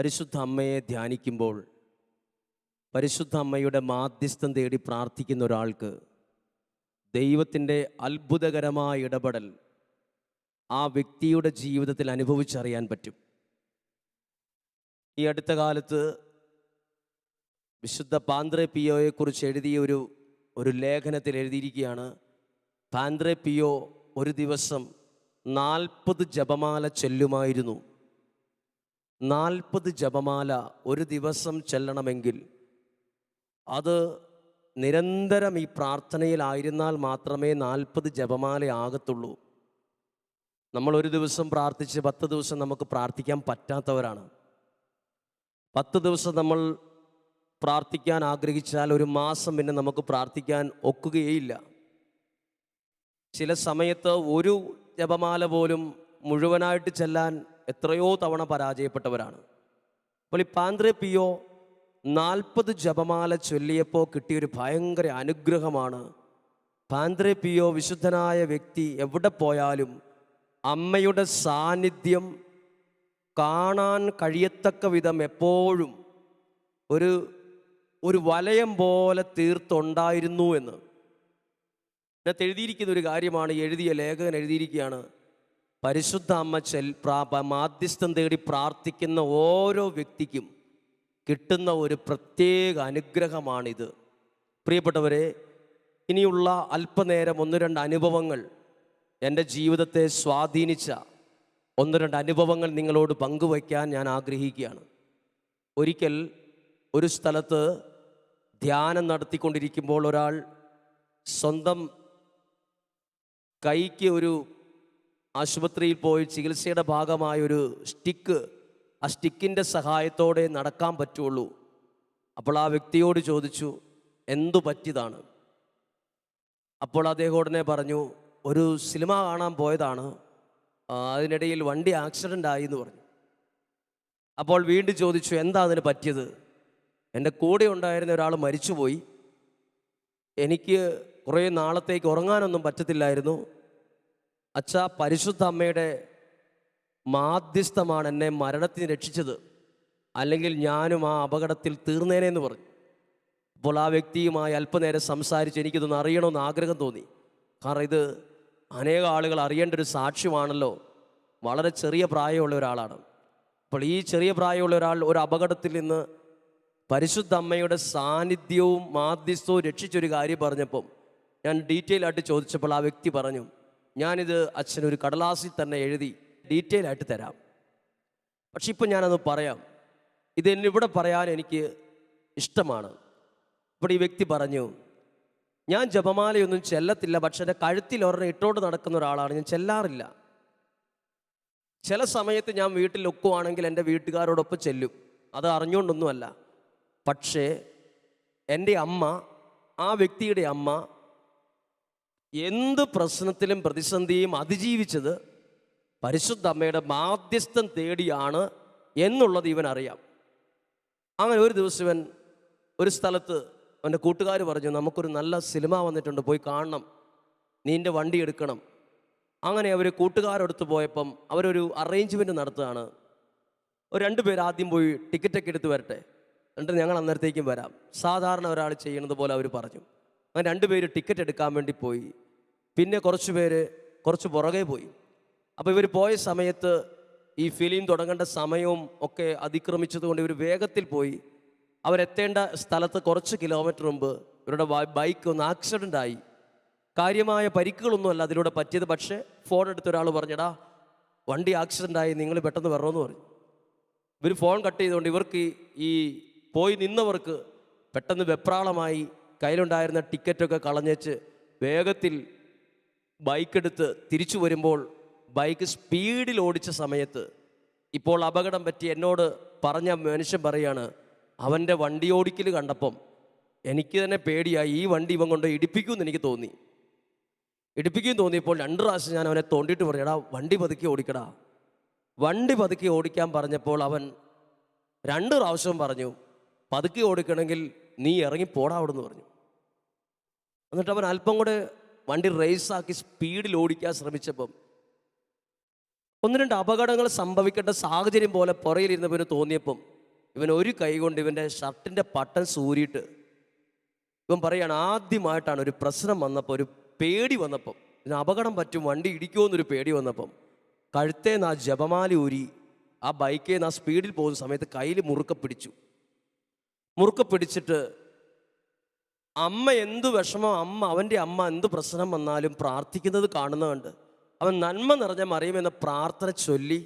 പരിശുദ്ധ അമ്മയെ ധ്യാനിക്കുമ്പോൾ പരിശുദ്ധ അമ്മയുടെ മാധ്യസ്ഥം തേടി പ്രാർത്ഥിക്കുന്ന ഒരാൾക്ക് ദൈവത്തിന്റെ അത്ഭുതകരമായ ഇടപെടൽ ആ വ്യക്തിയുടെ ജീവിതത്തിൽ അനുഭവിച്ചറിയാൻ പറ്റും. ഈ അടുത്ത കാലത്ത് വിശുദ്ധ പാന്ത്രെ പിയോയെക്കുറിച്ച് എഴുതിയ ഒരു ഒരു ലേഖനത്തിൽ എഴുതിയിരിക്കുകയാണ് പാന്ത്രെ പിയോ ഒരു ദിവസം നാൽപ്പത് ജപമാല ചെല്ലുമായിരുന്നു. നാൽപ്പത് ജപമാല ഒരു ദിവസം ചെല്ലണമെങ്കിൽ അത് നിരന്തരം ഈ പ്രാർത്ഥനയിലായിരുന്നാൽ മാത്രമേ നാൽപ്പത് ജപമാല ആകത്തുള്ളൂ. നമ്മൾ ഒരു ദിവസം പ്രാർത്ഥിച്ച് പത്ത് ദിവസം നമുക്ക് പ്രാർത്ഥിക്കാൻ പറ്റാത്തവരാണ്. പത്ത് ദിവസം നമ്മൾ പ്രാർത്ഥിക്കാൻ ആഗ്രഹിച്ചാൽ ഒരു മാസം പിന്നെ നമുക്ക് പ്രാർത്ഥിക്കാൻ ഒക്കുകയേയില്ല. ചില സമയത്ത് ഒരു ജപമാല പോലും മുഴുവനായിട്ട് ചെല്ലാൻ എത്രയോ തവണ പരാജയപ്പെട്ടവരാണ്. അപ്പോൾ ഈ പാന്ത്രെ പിയോ നാൽപ്പത് ജപമാല ചൊല്ലിയപ്പോൾ കിട്ടിയൊരു ഭയങ്കര അനുഗ്രഹമാണ്. പാന്ത്രെ പിയോ വിശുദ്ധനായ വ്യക്തി എവിടെ പോയാലും അമ്മയുടെ സാന്നിധ്യം കാണാൻ കഴിയത്തക്ക വിധം എപ്പോഴും ഒരു ഒരു വലയം പോലെ തീർത്തുണ്ടായിരുന്നു എന്ന്. ഇതിനകത്ത് എഴുതിയിരിക്കുന്ന ഒരു കാര്യമാണ് എഴുതിയ ലേഖകൻ എഴുതിയിരിക്കുകയാണ് പരിശുദ്ധ അമ്മ ചെൽ മാധ്യസ്ഥം തേടി പ്രാർത്ഥിക്കുന്ന ഓരോ വ്യക്തിക്കും കിട്ടുന്ന ഒരു പ്രത്യേക അനുഗ്രഹമാണിത്. പ്രിയപ്പെട്ടവരെ ഇനിയുള്ള അല്പനേരം ഒന്ന് രണ്ട് അനുഭവങ്ങൾ എന്റെ ജീവിതത്തെ സ്വാധീനിച്ച ഒന്ന് രണ്ട് അനുഭവങ്ങൾ നിങ്ങളോട് പങ്കുവയ്ക്കാൻ ഞാൻ ആഗ്രഹിക്കുകയാണ്. ഒരിക്കൽ ഒരു സ്ഥലത്ത് ധ്യാനം നടത്തിക്കൊണ്ടിരിക്കുമ്പോൾ ഒരാൾ സ്വന്തം കൈക്ക് ഒരു ആശുപത്രിയിൽ പോയി ചികിത്സയുടെ ഭാഗമായ ഒരു സ്റ്റിക്ക് ആ സ്റ്റിക്കിന്റെ സഹായത്തോടെ നടക്കാൻ പറ്റുള്ളൂ. അപ്പോൾ ആ വ്യക്തിയോട് ചോദിച്ചു എന്തു പറ്റിയതാണ്? അപ്പോൾ അദ്ദേഹം ഉടനെ പറഞ്ഞു ഒരു സിനിമ കാണാൻ പോയതാണ്. അതിനിടയിൽ വണ്ടി ആക്സിഡന്റ് ആയി എന്ന് പറഞ്ഞു. അപ്പോൾ വീണ്ടും ചോദിച്ചു എന്താ അതിന് പറ്റിയത്? എന്റെ കൂടെ ഉണ്ടായിരുന്ന ഒരാൾ മരിച്ചുപോയി. എനിക്ക് കുറേ നാളത്തേക്ക് ഉറങ്ങാനൊന്നും പറ്റത്തില്ലായിരുന്നു. അച്ഛ പരിശുദ്ധ അമ്മയുടെ മാധ്യസ്ഥമാണ് എന്നെ മരണത്തിന് രക്ഷിച്ചത്. അല്ലെങ്കിൽ ഞാനും ആ അപകടത്തിൽ തീർന്നേനെ എന്ന് പറഞ്ഞു. അപ്പോൾ ആ വ്യക്തിയുമായി അല്പനേരം സംസാരിച്ച് എനിക്കിതൊന്ന് അറിയണമെന്ന് ആഗ്രഹം തോന്നി. കാരണം ഇത് അനേക ആളുകൾ അറിയേണ്ട ഒരു സാക്ഷ്യമാണല്ലോ. വളരെ ചെറിയ പ്രായമുള്ള ഒരാളാണ്. അപ്പോൾ ഈ ചെറിയ പ്രായമുള്ള ഒരാൾ ഒരു അപകടത്തിൽ നിന്ന് പരിശുദ്ധ അമ്മയുടെ സാന്നിധ്യവും മാധ്യസ്ഥവും രക്ഷിച്ചൊരു കാര്യം പറഞ്ഞപ്പം ഞാൻ ഡീറ്റെയിൽ ആയിട്ട് ചോദിച്ചപ്പോൾ ആ വ്യക്തി പറഞ്ഞു ഞാനിത് അച്ഛനൊരു കടലാസിൽ തന്നെ എഴുതി ഡീറ്റെയിൽ ആയിട്ട് തരാം. പക്ഷെ ഇപ്പം ഞാനത് പറയാം. ഇതെന്നിവിടെ പറയാൻ എനിക്ക് ഇഷ്ടമാണ്. ഇവിടെ ഈ വ്യക്തി പറഞ്ഞു ഞാൻ ജപമാലയൊന്നും ചെല്ലത്തില്ല പക്ഷെ എന്റെ കഴുത്തിൽ ഒരെണ്ണം ഇട്ടോണ്ട് നടക്കുന്ന ഒരാളാണ്. ഞാൻ ചെല്ലാറില്ല. ചില സമയത്ത് ഞാൻ വീട്ടിൽ ഒക്കുവാണെങ്കിൽ എന്റെ വീട്ടുകാരോടൊപ്പം ചെല്ലും. അത് അറിഞ്ഞുകൊണ്ടൊന്നുമല്ല പക്ഷേ എന്റെ അമ്മ ആ വ്യക്തിയുടെ അമ്മ എന്ത് പ്രശ്നത്തിലും പ്രതിസന്ധിയും അതിജീവിച്ചത് പരിശുദ്ധ അമ്മയുടെ മാധ്യസ്ഥം തേടിയാണ് എന്നുള്ളത് ഇവൻ അറിയാം. അങ്ങനെ ഒരു ദിവസം ഇവൻ ഒരു സ്ഥലത്ത് അവന്റെ കൂട്ടുകാർ പറഞ്ഞു നമുക്കൊരു നല്ല സിനിമ വന്നിട്ടുണ്ട് പോയി കാണണം. നീ എന്റെ വണ്ടി എടുക്കണം. അങ്ങനെ അവർ കൂട്ടുകാരടുത്ത് പോയപ്പം അവരൊരു അറേഞ്ച്മെന്റ് നടത്തുകയാണ്. ഒരു രണ്ട് പേര് ആദ്യം പോയി ടിക്കറ്റൊക്കെ എടുത്ത് വരട്ടെ. എന്നിട്ട് ഞങ്ങൾ അന്നേരത്തേക്കും വരാം. സാധാരണ ഒരാൾ ചെയ്യുന്നത് പോലെ അവർ പറഞ്ഞു. അങ്ങനെ രണ്ടുപേര് ടിക്കറ്റ് എടുക്കാൻ വേണ്ടി പോയി. പിന്നെ കുറച്ച് പേര് കുറച്ച് പുറകെ പോയി. അപ്പോൾ ഇവർ പോയ സമയത്ത് ഈ ഫിലിം തുടങ്ങേണ്ട സമയവും ഒക്കെ അതിക്രമിച്ചതുകൊണ്ട് ഇവർ വേഗത്തിൽ പോയി. അവരെത്തേണ്ട സ്ഥലത്ത് കുറച്ച് കിലോമീറ്റർ മുമ്പ് ഇവരുടെ ബൈക്ക് ഒന്ന് ആക്സിഡന്റ് ആയി. കാര്യമായ പരിക്കുകളൊന്നുമല്ല അതിലൂടെ പറ്റിയത്. പക്ഷേ ഫോൺ എടുത്ത ഒരാൾ പറഞ്ഞടാ വണ്ടി ആക്സിഡന്റ് ആയി നിങ്ങൾ പെട്ടെന്ന് വരണമെന്ന് പറഞ്ഞു. ഇവർ ഫോൺ കട്ട് ചെയ്തുകൊണ്ട് ഇവർക്ക് ഈ- പോയി നിന്നവർക്ക് പെട്ടെന്ന് വെപ്രാളമായി കയ്യിലുണ്ടായിരുന്ന ടിക്കറ്റൊക്കെ കളഞ്ഞേച്ച് വേഗത്തിൽ ബൈക്കെടുത്ത് തിരിച്ചു വരുമ്പോൾ ബൈക്ക് സ്പീഡിൽ ഓടിച്ച സമയത്ത് ഇപ്പോൾ അപകടം പറ്റി എന്നോട് പറഞ്ഞ മനുഷ്യൻ പറയാണ് അവന്റെ വണ്ടി ഓടിക്കൽ കണ്ടപ്പം എനിക്ക് തന്നെ പേടിയായി ഈ വണ്ടി ഇവൻ കൊണ്ട് ഇടിപ്പിക്കുമെന്ന് എനിക്ക് തോന്നി. ഇടിപ്പിക്കും തോന്നിയപ്പോൾ രണ്ട് പ്രാവശ്യം ഞാൻ അവനെ തോണ്ടിയിട്ട് പറയടാ വണ്ടി പതുക്കി ഓടിക്കടാ. വണ്ടി പതുക്കി ഓടിക്കാൻ പറഞ്ഞപ്പോൾ അവൻ രണ്ട് പ്രാവശ്യം പറഞ്ഞു പതുക്കി ഓടിക്കണമെങ്കിൽ നീ ഇറങ്ങി പോടാ പറഞ്ഞു. എന്നിട്ട് അവൻ അല്പം കൂടെ വണ്ടി റേസാക്കി സ്പീഡിൽ ഓടിക്കാൻ ശ്രമിച്ചപ്പം ഒന്ന് രണ്ട് അപകടങ്ങൾ സംഭവിക്കേണ്ട സാഹചര്യം പോലെ പുറയിലിരുന്നവന് തോന്നിയപ്പം ഇവൻ ഒരു കൈ കൊണ്ട് ഇവന്റെ ഷർട്ടിന്റെ പട്ടൻ സൂരിയിട്ട് ഇവൻ പറയാണ് ആദ്യമായിട്ടാണ് ഒരു പ്രശ്നം വന്നപ്പോൾ ഒരു പേടി വന്നപ്പം ഇതിന് അപകടം പറ്റും വണ്ടി ഇടിക്കുമോ എന്നൊരു പേടി വന്നപ്പം കഴുത്തേന്ന് ആ ജപമാല ഊരി ആ ബൈക്കിൽ നിന്ന് ആ സ്പീഡിൽ പോകുന്ന സമയത്ത് കയ്യിൽ മുറുക്ക പിടിച്ചു. മുറുക്ക പിടിച്ചിട്ട് അമ്മ എന്ത് വിഷമം അമ്മ അവന്റെ അമ്മ എന്ത് പ്രശ്നം വന്നാലും പ്രാർത്ഥിക്കുന്നത് കാണുന്നതുണ്ട് അവൻ നന്മ നിറഞ്ഞ മറിയുമെന്ന പ്രാർത്ഥന ചൊല്ലി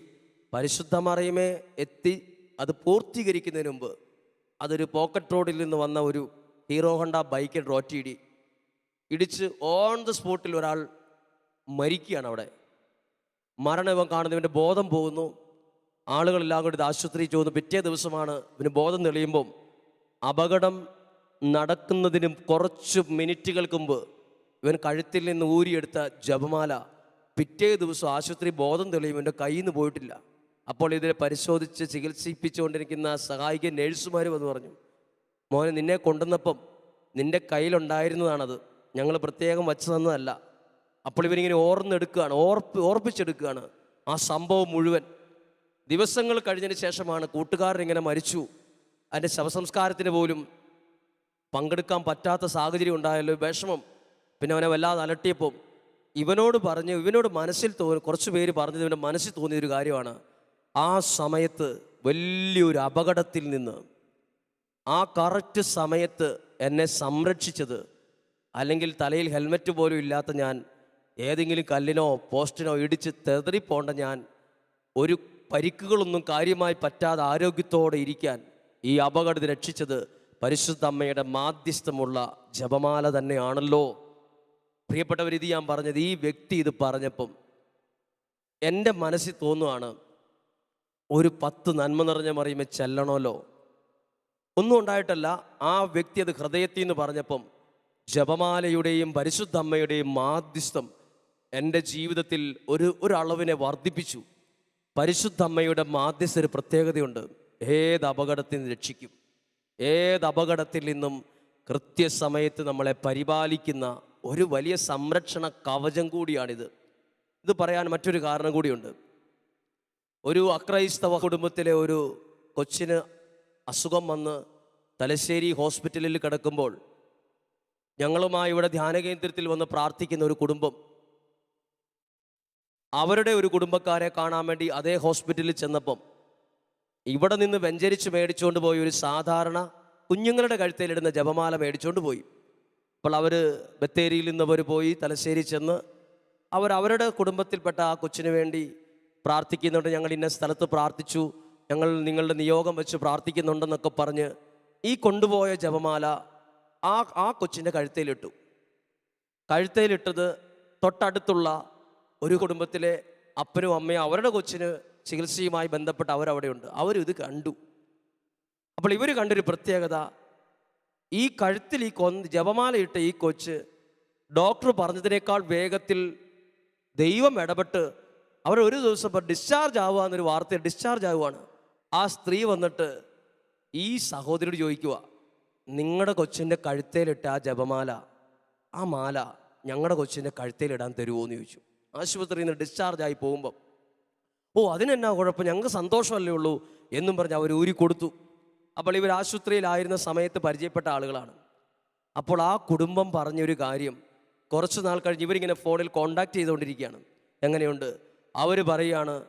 പരിശുദ്ധ മറിയുമേ എത്തി അത് പൂർത്തീകരിക്കുന്നതിന് മുമ്പ് അതൊരു പോക്കറ്റ് റോഡിൽ നിന്ന് വന്ന ഒരു ഹീറോ ഹോണ്ട ബൈക്കിൽ റോറ്റിയിടി ഇടിച്ച് ഓൺ ദ സ്പോട്ടിൽ ഒരാൾ മരിക്കുകയാണ് അവിടെ. മരണം ഇവൻ കാണുന്നു ഇവന്റെ ബോധം പോകുന്നു. ആളുകളെല്ലാം കൂടി ആശുപത്രിയിൽ പോകുന്നു പിറ്റേ ദിവസമാണ് ഇവന് ബോധം തെളിയുമ്പം അപകടം നടക്കുന്നതിനും കുറച്ച് മിനിറ്റുകൾക്ക് മുമ്പ് ഇവൻ കഴുത്തിൽ നിന്ന് ഊരിയെടുത്ത ജപമാല പിറ്റേ ദിവസം ആശുപത്രി ബോധം തെളിയും. എന്റെ കയ്യിൽ നിന്ന് പോയിട്ടില്ല. അപ്പോൾ ഇതിനെ പരിശോധിച്ച് ചികിത്സിപ്പിച്ചുകൊണ്ടിരിക്കുന്ന സഹായിക നേഴ്സുമാർ വന്ന് പറഞ്ഞു മോനെ നിന്നെ കൊണ്ടുവന്നപ്പം നിന്റെ കയ്യിലുണ്ടായിരുന്നതാണത്. ഞങ്ങൾ പ്രത്യേകം വച്ചു തന്നതല്ല. അപ്പോൾ ഇവരിങ്ങനെ ഓർന്നെടുക്കുകയാണ് ഓർപ്പ് ഓർപ്പിച്ചെടുക്കുകയാണ് ആ സംഭവം മുഴുവൻ. ദിവസങ്ങൾ കഴിഞ്ഞതിന് ശേഷമാണ് കൂട്ടുകാരൻ ഇങ്ങനെ മരിച്ചു. അതിന്റെ ശവസംസ്കാരത്തിന് പോലും പങ്കെടുക്കാൻ പറ്റാത്ത സാഹചര്യം ഉണ്ടായല്ലോ വിഷമം. പിന്നെ അവനെ വല്ലാതെ അലട്ടിയപ്പോൾ ഇവനോട് പറഞ്ഞു ഇവനോട് മനസ്സിൽ തോന്നി കുറച്ച് പേര് പറഞ്ഞത് ഇവന്റെ മനസ്സിൽ തോന്നിയൊരു കാര്യമാണ്. ആ സമയത്ത് വലിയൊരു അപകടത്തിൽ നിന്ന് ആ കറക്റ്റ് സമയത്ത് എന്നെ സംരക്ഷിച്ചത് അല്ലെങ്കിൽ തലയിൽ ഹെൽമറ്റ് പോലും ഇല്ലാത്ത ഞാൻ ഏതെങ്കിലും കല്ലിനോ പോസ്റ്റിനോ ഇടിച്ച് തെതറിപ്പോണ്ട ഞാൻ ഒരു പരിക്കുകളൊന്നും കാര്യമായി പറ്റാതെ ആരോഗ്യത്തോടെ ഇരിക്കാൻ ഈ അപകടത്തിൽ രക്ഷിച്ചത് പരിശുദ്ധ അമ്മയുടെ മാധ്യസ്ഥമുള്ള ജപമാല തന്നെയാണല്ലോ. പ്രിയപ്പെട്ടവർ ഇത് ഞാൻ പറഞ്ഞത് ഈ വ്യക്തി ഇത് പറഞ്ഞപ്പം എന്റെ മനസ്സിൽ തോന്നുവാണ് ഒരു പത്ത് നന്മ നിറഞ്ഞ മറിയുമ്പോൾ ചെല്ലണമല്ലോ. ഒന്നും ഉണ്ടായിട്ടല്ല ആ വ്യക്തി അത് ഹൃദയത്തിൽ നിന്ന് പറഞ്ഞപ്പം ജപമാലയുടെയും പരിശുദ്ധ അമ്മയുടെയും മാധ്യസ്ഥം എന്റെ ജീവിതത്തിൽ ഒരു ഒരളവിനെ വർദ്ധിപ്പിച്ചു. പരിശുദ്ധ അമ്മയുടെ മാധ്യസ്ഥ ഒരു പ്രത്യേകതയുണ്ട്. ഏത് അപകടത്തിൽ നിന്ന് രക്ഷിക്കും? ഏത് അപകടത്തിൽ നിന്നും കൃത്യസമയത്ത് നമ്മളെ പരിപാലിക്കുന്ന ഒരു വലിയ സംരക്ഷണ കവചം കൂടിയാണിത്. ഇത് പറയാൻ മറ്റൊരു കാരണം കൂടിയുണ്ട്. ഒരു അക്രൈസ്തവ കുടുംബത്തിലെ ഒരു കൊച്ചിന് അസുഖം വന്ന് തലശ്ശേരി ഹോസ്പിറ്റലിൽ കിടക്കുമ്പോൾ ഞങ്ങളുമായി ഇവിടെ ധ്യാന കേന്ദ്രത്തിൽ വന്ന് പ്രാർത്ഥിക്കുന്ന ഒരു കുടുംബം. അവരുടെ ഒരു കുടുംബക്കാരെ കാണാൻ വേണ്ടി അതേ ഹോസ്പിറ്റലിൽ ചെന്നപ്പം ഇവിടെ നിന്ന് വെഞ്ചരിച്ച് മേടിച്ചുകൊണ്ട് പോയി ഒരു സാധാരണ കുഞ്ഞുങ്ങളുടെ കഴുത്തിലിടുന്ന ജപമാല മേടിച്ചുകൊണ്ട് പോയി. അപ്പോൾ അവർ ബത്തേരിയിൽ നിന്ന് അവർ പോയി തലശ്ശേരി ചെന്ന് അവർ അവരുടെ കുടുംബത്തിൽപ്പെട്ട ആ കൊച്ചിന് വേണ്ടി പ്രാർത്ഥിക്കുന്നുണ്ട്. ഞങ്ങൾ ഇന്ന സ്ഥലത്ത് പ്രാർത്ഥിച്ചു. ഞങ്ങൾ നിങ്ങളുടെ നിയോഗം വെച്ച് പ്രാർത്ഥിക്കുന്നുണ്ടെന്നൊക്കെ പറഞ്ഞ് ഈ കൊണ്ടുപോയ ജപമാല ആ ആ കൊച്ചിന്റെ കഴുത്തേലിട്ടു. കഴുത്തേലിട്ടത് തൊട്ടടുത്തുള്ള ഒരു കുടുംബത്തിലെ അപ്പനും അമ്മയും അവരുടെ കൊച്ചിന് ചികിത്സയുമായി ബന്ധപ്പെട്ട് അവരവിടെയുണ്ട്. അവരിത് കണ്ടു. അപ്പോൾ ഇവർ കണ്ടൊരു പ്രത്യേകത. ഈ കഴുത്തിൽ ഈ കൊ ജപമാലയിട്ട ഈ കൊച്ച് ഡോക്ടർ പറഞ്ഞതിനേക്കാൾ വേഗത്തിൽ ദൈവം ഇടപെട്ട് അവർ ഒരു ദിവസം ഡിസ്ചാർജ് ആവുക എന്നൊരു വാർത്തയിൽ ഡിസ്ചാർജ് ആവുകയാണ്. ആ സ്ത്രീ വന്നിട്ട് ഈ സഹോദരിയോട് ചോദിക്കുക നിങ്ങളുടെ കൊച്ചിന്റെ കഴുത്തേലിട്ട ആ ജപമാല ആ മാല ഞങ്ങളുടെ കൊച്ചിന്റെ കഴുത്തേലിടാൻ തരുമോ എന്ന് ചോദിച്ചു. ആശുപത്രിയിൽ നിന്ന് ഡിസ്ചാർജ് ആയി പോകുമ്പം ഓ അതിനെന്നാ കുഴപ്പം? ഞങ്ങൾക്ക് സന്തോഷമല്ലേ ഉള്ളൂ എന്നും പറഞ്ഞ് അവർ ഊരി കൊടുത്തു. അപ്പോൾ ഇവർ ആശുപത്രിയിലായിരുന്ന സമയത്ത് പരിചയപ്പെട്ട ആളുകളാണ്. അപ്പോൾ ആ കുടുംബം പറഞ്ഞൊരു കാര്യം. കുറച്ച് നാൾ കഴിഞ്ഞ് ഇവരിങ്ങനെ ഫോണിൽ കോണ്ടാക്ട് ചെയ്തുകൊണ്ടിരിക്കുകയാണ്. എങ്ങനെയുണ്ട്? അവർ പറയുകയാണ്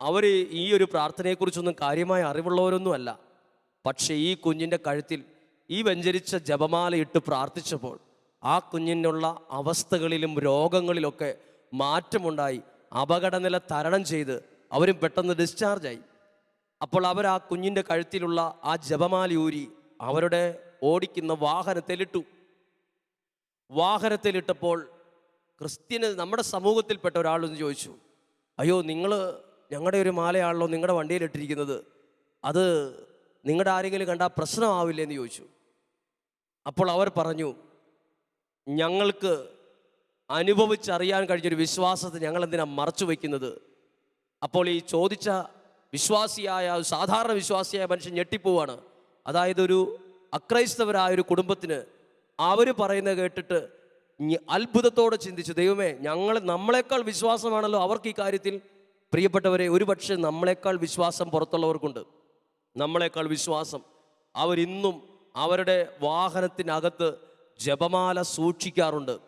അവർ ഈ ഒരു പ്രാർത്ഥനയെക്കുറിച്ചൊന്നും കാര്യമായ അറിവുള്ളവരൊന്നുമല്ല. പക്ഷേ ഈ കുഞ്ഞിന്റെ കഴുത്തിൽ ഈ വെഞ്ചരിച്ച ജപമാല ഇട്ട് പ്രാർത്ഥിച്ചപ്പോൾ ആ കുഞ്ഞിനുള്ള അവസ്ഥകളിലും രോഗങ്ങളിലൊക്കെ മാറ്റമുണ്ടായി. അപകടനില തരണം ചെയ്ത് അവരും പെട്ടെന്ന് ഡിസ്ചാർജായി അപ്പോൾ അവർ ആ കുഞ്ഞിന്റെ കഴുത്തിലുള്ള ആ ജപമാല ഊരി അവരുടെ ഓടിക്കുന്ന വാഹനത്തിലിട്ടു. വാഹനത്തിലിട്ടപ്പോൾ ക്രിസ്ത്യന് നമ്മുടെ സമൂഹത്തിൽപ്പെട്ട ഒരാളൊന്ന് ചോദിച്ചു അയ്യോ നിങ്ങൾ ഞങ്ങളുടെ ഒരു മാലയാണല്ലോ നിങ്ങളുടെ വണ്ടിയിലിട്ടിരിക്കുന്നത്. അത് നിങ്ങളുടെ ആരെങ്കിലും കണ്ടാൽ പ്രശ്നമാവില്ലേ എന്ന് ചോദിച്ചു. അപ്പോൾ അവർ പറഞ്ഞു ഞങ്ങൾക്ക് അനുഭവിച്ചറിയാൻ കഴിഞ്ഞൊരു വിശ്വാസത്തെ ഞങ്ങൾ എന്തിനാ മറച്ചു വയ്ക്കുന്നത് അപ്പോൾ ഈ ചോദിച്ച വിശ്വാസിയായ സാധാരണ വിശ്വാസിയായ മനുഷ്യൻ ഞെട്ടിപ്പോവാണ്. അതായത് ഒരു അക്രൈസ്തവരായ ഒരു കുടുംബത്തിന് അവർ പറയുന്നത് കേട്ടിട്ട് അത്ഭുതത്തോടെ ചിന്തിച്ചു. ദൈവമേ ഞങ്ങൾ നമ്മളെക്കാൾ വിശ്വാസമാണല്ലോ അവർക്ക് ഈ കാര്യത്തിൽ. പ്രിയപ്പെട്ടവരെ ഒരുപക്ഷെ നമ്മളെക്കാൾ വിശ്വാസം പുറത്തുള്ളവർക്കുണ്ട്. നമ്മളെക്കാൾ വിശ്വാസം. അവരിന്നും അവരുടെ വാഹനത്തിനകത്ത് ജപമാല സൂക്ഷിക്കാറുണ്ട്.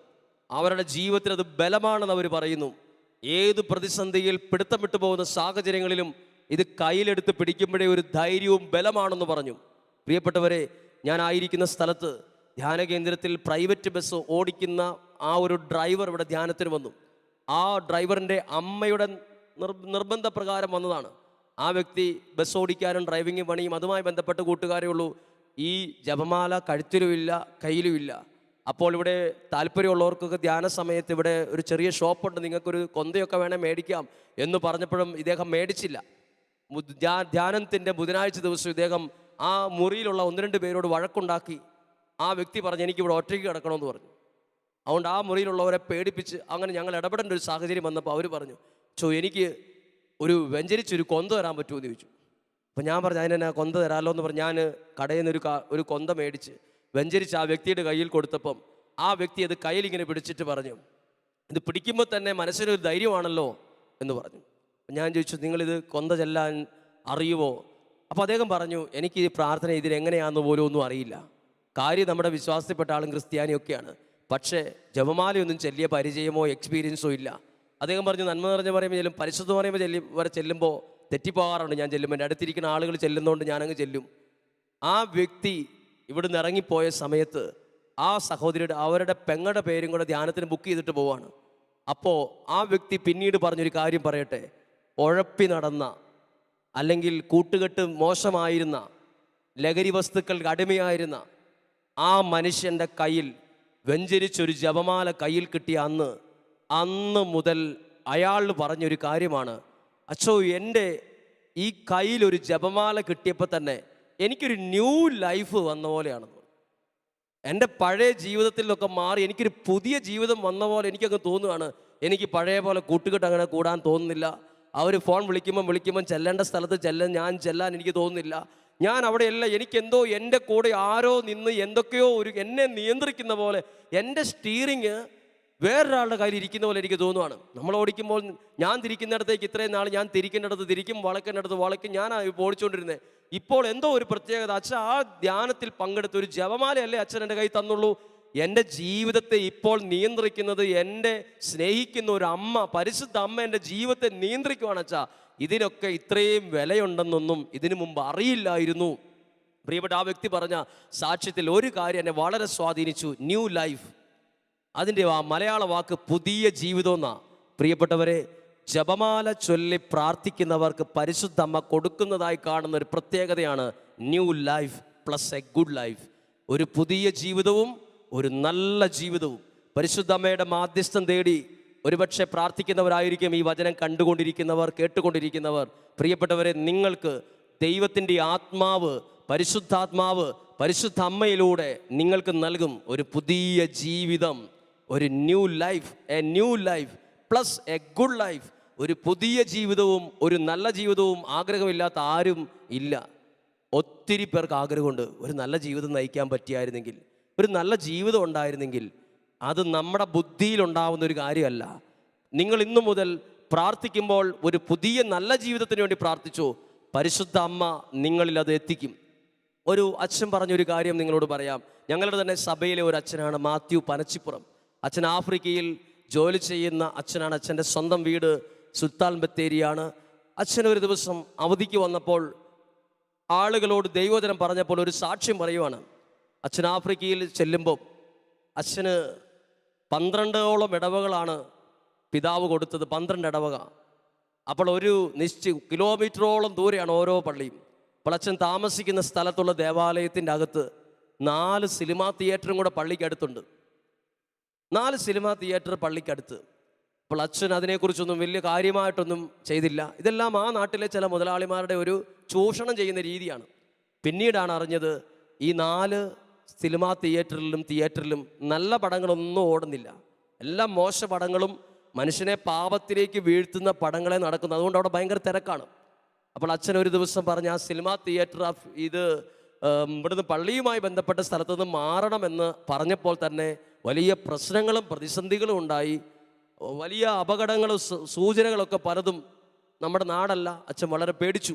അവരുടെ ജീവിതത്തിൽ അത് ബലമാണെന്ന് അവർ പറയുന്നു. ഏത് പ്രതിസന്ധിയിൽ പിടുത്തം പോകുന്ന സാഹചര്യങ്ങളിലും ഇത് കയ്യിലെടുത്ത് പിടിക്കുമ്പോഴേ ഒരു ധൈര്യവും ബലമാണെന്ന് പറഞ്ഞു. പ്രിയപ്പെട്ടവരെ ഞാൻ ആയിരിക്കുന്ന സ്ഥലത്ത് ധ്യാന കേന്ദ്രത്തിൽ പ്രൈവറ്റ് ബസ് ഓടിക്കുന്ന ആ ഒരു ഡ്രൈവർ ഇവിടെ ധ്യാനത്തിന് വന്നു. ആ ഡ്രൈവറിന്റെ അമ്മയുടെ നിർബന്ധ നിർബന്ധപ്രകാരം വന്നതാണ്. ആ വ്യക്തി ബസ് ഓടിക്കാനും ഡ്രൈവിംഗ് പണിയും അതുമായി ബന്ധപ്പെട്ട കൂട്ടുകാരേ ഉള്ളൂ. ഈ ജപമാല കഴുത്തിലുമില്ല കയ്യിലുമില്ല. അപ്പോൾ ഇവിടെ താല്പര്യമുള്ളവർക്കൊക്കെ ധ്യാന സമയത്ത് ഇവിടെ ഒരു ചെറിയ ഷോപ്പുണ്ട്. നിങ്ങൾക്കൊരു കൊന്തയൊക്കെ വേണേൽ മേടിക്കാം എന്ന് പറഞ്ഞപ്പോഴും ഇദ്ദേഹം മേടിച്ചില്ല. ധ്യാനത്തിന്റെ ബുധനാഴ്ച ദിവസം ഇദ്ദേഹം ആ മുറിയിലുള്ള ഒന്ന് രണ്ട് പേരോട് വഴക്കുണ്ടാക്കി. ആ വ്യക്തി പറഞ്ഞ് എനിക്കിവിടെ ഒറ്റയ്ക്ക് കിടക്കണമെന്ന് പറഞ്ഞു. അതുകൊണ്ട് ആ മുറിയിലുള്ളവരെ പേടിപ്പിച്ച് അങ്ങനെ ഞങ്ങൾ ഇടപെടേണ്ട ഒരു സാഹചര്യം വന്നപ്പോൾ അവർ പറഞ്ഞു ചോ എനിക്ക് ഒരു വെഞ്ചരിച്ചൊരു കൊന്ത തരാൻ പറ്റുമോ? എന്ന് ചോദിച്ചു. അപ്പോൾ ഞാൻ പറഞ്ഞു അതിനെ കൊന്ത തരാമല്ലോ എന്ന് പറഞ്ഞു ഞാൻ കടയിൽ നിന്ന് ഒരു ഒരു കൊന്ത മേടിച്ച് വെഞ്ചരിച്ച് ആ വ്യക്തിയുടെ കയ്യിൽ കൊടുത്തപ്പം ആ വ്യക്തി അത് കയ്യിൽ ഇങ്ങനെ പിടിച്ചിട്ട് പറഞ്ഞു ഇത് പിടിക്കുമ്പോൾ തന്നെ മനസ്സിനൊരു ധൈര്യമാണല്ലോ? എന്ന് പറഞ്ഞു. ഞാൻ ചോദിച്ചു നിങ്ങളിത് കൊന്ത ചെല്ലാൻ അറിയുമോ അപ്പോൾ അദ്ദേഹം പറഞ്ഞു എനിക്ക് ഈ പ്രാർത്ഥന ഇതിനെങ്ങനെയാണെന്ന് പോലും ഒന്നും അറിയില്ല. കാര്യം നമ്മുടെ വിശ്വാസത്തിൽപ്പെട്ട ആളും ക്രിസ്ത്യാനിയൊക്കെയാണ് പക്ഷേ ജപമാലയൊന്നും ചെല്ലിയ പരിചയമോ എക്സ്പീരിയൻസോ ഇല്ല. അദ്ദേഹം പറഞ്ഞു നന്മ നിറഞ്ഞ പറയുമ്പോൾ ചെല്ലും പരിശുദ്ധ പറയുമ്പോൾ ചെല്ലി വരെ ചെല്ലുമ്പോൾ തെറ്റിപ്പോകാറുണ്ട് ഞാൻ ചെല്ലുമ്പോൾ എന്റെ അടുത്തിരിക്കുന്ന ആളുകൾ ചെല്ലുന്നതുകൊണ്ട് ഞാനങ്ങ് ചെല്ലും. ആ വ്യക്തി ഇവിടുന്ന് ഇറങ്ങിപ്പോയ സമയത്ത് ആ സഹോദരിയുടെ അവരുടെ പെങ്ങളുടെ പേരും കൂടെ ധ്യാനത്തിന് ബുക്ക് ചെയ്തിട്ട് പോവാണ്. അപ്പോൾ ആ വ്യക്തി പിന്നീട് പറഞ്ഞൊരു കാര്യം പറയട്ടെ. ഉഴപ്പി നടന്ന അല്ലെങ്കിൽ കൂട്ടുകെട്ട് മോശമായിരുന്ന ലഹരി വസ്തുക്കൾ അടിമയായിരുന്ന ആ മനുഷ്യന്റെ കയ്യിൽ വെഞ്ചരിച്ചൊരു ജപമാല കയ്യിൽ കിട്ടിയ അന്ന് അന്ന് മുതൽ അയാൾ പറഞ്ഞൊരു കാര്യമാണ്. അച്ഛോ എന്റെ ഈ കയ്യിലൊരു ജപമാല കിട്ടിയപ്പോൾ തന്നെ എനിക്കൊരു ന്യൂ ലൈഫ് വന്ന പോലെയാണ്. എന്റെ പഴയ ജീവിതത്തിലൊക്കെ മാറി എനിക്കൊരു പുതിയ ജീവിതം വന്ന പോലെ എനിക്കങ്ങ് തോന്നുകയാണ് എനിക്ക് പഴയ പോലെ കൂട്ടുകെട്ട് അങ്ങനെ കൂടാൻ തോന്നുന്നില്ല. അവർ ഫോൺ വിളിക്കുമ്പം വിളിക്കുമ്പം ചെല്ലേണ്ട സ്ഥലത്ത് ചെല്ലാൻ ഞാൻ ചെല്ലാൻ എനിക്ക് തോന്നുന്നില്ല. ഞാൻ അവിടെയല്ല എനിക്കെന്തോ എന്റെ കൂടെ ആരോ നിന്ന് എന്തൊക്കെയോ ഒരു എന്നെ നിയന്ത്രിക്കുന്ന പോലെ എന്റെ സ്റ്റീറിങ് വേറൊരാളുടെ കയ്യിൽ ഇരിക്കുന്ന പോലെ എനിക്ക് തോന്നുവാണ്. നമ്മൾ ഓടിക്കുമ്പോൾ ഞാൻ തിരിക്കുന്നിടത്തേക്ക് ഇത്രയും നാൾ ഞാൻ തിരിക്കുന്നിടത്ത് തിരിക്കും വളക്കുന്നിടത്ത് വളക്കും ഞാനാണ് ഇപ്പോൾ ഓടിച്ചുകൊണ്ടിരുന്നത് ഇപ്പോൾ എന്തോ ഒരു പ്രത്യേകത. അച്ഛൻ ആ ധ്യാനത്തിൽ പങ്കെടുത്ത ഒരു ജപമാലയല്ലേ അച്ഛൻ എന്റെ കൈ തന്നുള്ളൂ? എന്റെ ജീവിതത്തെ ഇപ്പോൾ നിയന്ത്രിക്കുന്നത് എന്റെ സ്നേഹിക്കുന്ന ഒരു അമ്മ പരിശുദ്ധ അമ്മ എന്റെ ജീവിതത്തെ നിയന്ത്രിക്കുവാണ് അച്ഛാ. ഇതിനൊക്കെ ഇത്രയും വിലയുണ്ടെന്നൊന്നും ഇതിനു മുമ്പ് അറിയില്ലായിരുന്നു. പ്രിയപ്പെട്ട ആ വ്യക്തി പറഞ്ഞ സാക്ഷ്യത്തിൽ ഒരു കാര്യം എന്നെ വളരെ സ്വാധീനിച്ചു. New life. അതിന്റെ ആ മലയാള വാക്ക് പുതിയ ജീവിതം പ്രിയപ്പെട്ടവരെ ജപമാല ചൊല്ലി പ്രാർത്ഥിക്കുന്നവർക്ക് പരിശുദ്ധ അമ്മ കൊടുക്കുന്നതായി കാണുന്ന ഒരു പ്രത്യേകതയാണ് new life plus a good life. ഒരു പുതിയ ജീവിതവും ഒരു നല്ല ജീവിതവും. പരിശുദ്ധ അമ്മയുടെ മാധ്യസ്ഥം തേടി ഒരുപക്ഷെ പ്രാർത്ഥിക്കുന്നവരായിരിക്കും ഈ വചനം കണ്ടുകൊണ്ടിരിക്കുന്നവർ കേട്ടുകൊണ്ടിരിക്കുന്നവർ. പ്രിയപ്പെട്ടവരെ നിങ്ങൾക്ക് ദൈവത്തിന്റെ ആത്മാവ് പരിശുദ്ധാത്മാവ് പരിശുദ്ധ അമ്മയിലൂടെ നിങ്ങൾക്ക് നൽകും ഒരു പുതിയ ജീവിതം. ഒരു new life a new life plus a good life ഒരു പുതിയ ജീവിതവും ഒരു നല്ല ജീവിതവും ആഗ്രഹമില്ലാത്ത ആരും ഇല്ല. ഒത്തിരി പേർക്ക് ആഗ്രഹമുണ്ട് ഒരു നല്ല ജീവിതം നയിക്കാൻ പറ്റിയായിരുന്നെങ്കിൽ ഒരു നല്ല ജീവിതം ഉണ്ടായിരുന്നെങ്കിൽ അത് നമ്മുടെ ബുദ്ധിയിലുണ്ടാവുന്ന ഒരു കാര്യമല്ല. നിങ്ങൾ ഇന്നു മുതൽ പ്രാർത്ഥിക്കുമ്പോൾ ഒരു പുതിയ നല്ല ജീവിതത്തിന് വേണ്ടി പ്രാർത്ഥിച്ചു പരിശുദ്ധ അമ്മ നിങ്ങളിൽ അത് എത്തിക്കും. ഒരു അച്ഛൻ പറഞ്ഞൊരു കാര്യം നിങ്ങളോട് പറയാം. ഞങ്ങളുടെ തന്നെ സഭയിലെ ഒരു അച്ഛനാണ് മാത്യു പനച്ചിപ്പുറം. അച്ഛൻ ആഫ്രിക്കയിൽ ജോലി ചെയ്യുന്ന അച്ഛനാണ്. അച്ഛന്റെ സ്വന്തം വീട് സുൽത്താൻ ബത്തേരിയാണ്. അച്ഛൻ ഒരു ദിവസം അവധിക്ക് വന്നപ്പോൾ ആളുകളോട് ദൈവോചനം പറഞ്ഞപ്പോൾ ഒരു സാക്ഷ്യം പറയുവാണ്. അച്ഛൻ ആഫ്രിക്കയിൽ ചെല്ലുമ്പോൾ അച്ഛന് പന്ത്രണ്ടോളം ഇടവകളാണ് പിതാവ് കൊടുത്തത്. പന്ത്രണ്ട് ഇടവക. അപ്പോൾ ഒരു നിശ്ചയ കിലോമീറ്ററോളം ദൂരെയാണ് ഓരോ പള്ളിയും. അപ്പോൾ അച്ഛൻ താമസിക്കുന്ന സ്ഥലത്തുള്ള ദേവാലയത്തിന്റെ അകത്ത് നാല് സിനിമാ തിയേറ്ററും കൂടെ പള്ളിക്കടുത്തുണ്ട് നാല് സിനിമ തിയേറ്റർ പള്ളിക്കടുത്ത്. അപ്പോൾ അച്ഛൻ അതിനെക്കുറിച്ചൊന്നും വലിയ കാര്യമായിട്ടൊന്നും ചെയ്തില്ല. ഇതെല്ലാം ആ നാട്ടിലെ ചില മുതലാളിമാരുടെ ഒരു ചൂഷണം ചെയ്യുന്ന രീതിയാണ്. പിന്നീടാണ് അറിഞ്ഞത് ഈ നാല് സിനിമാ തിയേറ്ററിലും തിയേറ്ററിലും നല്ല പടങ്ങളൊന്നും ഓടുന്നില്ല. എല്ലാ മോശ പടങ്ങളും മനുഷ്യനെ പാപത്തിലേക്ക് വീഴ്ത്തുന്ന പടങ്ങളെ നടക്കുന്നു. അതുകൊണ്ട് അവിടെ ഭയങ്കര തിരക്കാണ്. അപ്പോൾ അച്ഛൻ ഒരു ദിവസം പറഞ്ഞ ആ സിനിമാ തിയേറ്റർ ഇത് ഇവിടുന്ന് പള്ളിയുമായി ബന്ധപ്പെട്ട സ്ഥലത്തുനിന്ന് മാറണമെന്ന് പറഞ്ഞപ്പോൾ തന്നെ വലിയ പ്രശ്നങ്ങളും പ്രതിസന്ധികളും ഉണ്ടായി. വലിയ അപകടങ്ങളും സൂചനകളൊക്കെ പലതും നമ്മുടെ നാടല്ല. അച്ഛൻ വളരെ പേടിച്ചു.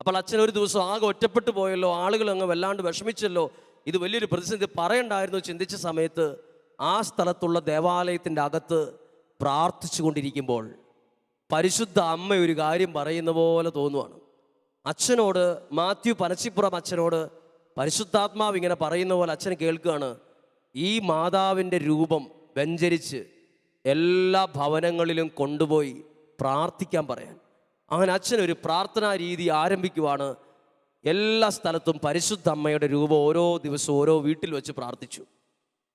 അപ്പോൾ അച്ഛൻ ഒരു ദിവസം ആകെ ഒറ്റപ്പെട്ടു പോയല്ലോ. ആളുകൾ അങ്ങ് വല്ലാണ്ട് വിഷമിച്ചല്ലോ. ഇത് വലിയൊരു പ്രതിസന്ധി. പറയണ്ടായിരുന്നു ചിന്തിച്ച സമയത്ത് ആ സ്ഥലത്തുള്ള ദേവാലയത്തിന്റെ അകത്ത് പ്രാർത്ഥിച്ചു കൊണ്ടിരിക്കുമ്പോൾ പരിശുദ്ധ അമ്മ ഒരു കാര്യം പറയുന്ന പോലെ തോന്നുവാണ്. അച്ഛനോട് മാത്യു പനച്ചിപ്പുറം അച്ഛനോട് പരിശുദ്ധാത്മാവ് ഇങ്ങനെ പറയുന്ന പോലെ അച്ഛൻ കേൾക്കുകയാണ്. ഈ മാതാവിന്റെ രൂപം വ്യഞ്ചരിച്ച് എല്ലാ ഭവനങ്ങളിലും കൊണ്ടുപോയി പ്രാർത്ഥിക്കാൻ പറയാൻ. അങ്ങനെ അച്ഛൻ ഒരു പ്രാർത്ഥനാ രീതി ആരംഭിക്കുവാണ്. എല്ലാ സ്ഥലത്തും പരിശുദ്ധ അമ്മയുടെ രൂപം ഓരോ ദിവസവും ഓരോ വീട്ടിൽ വെച്ച് പ്രാർത്ഥിച്ചു.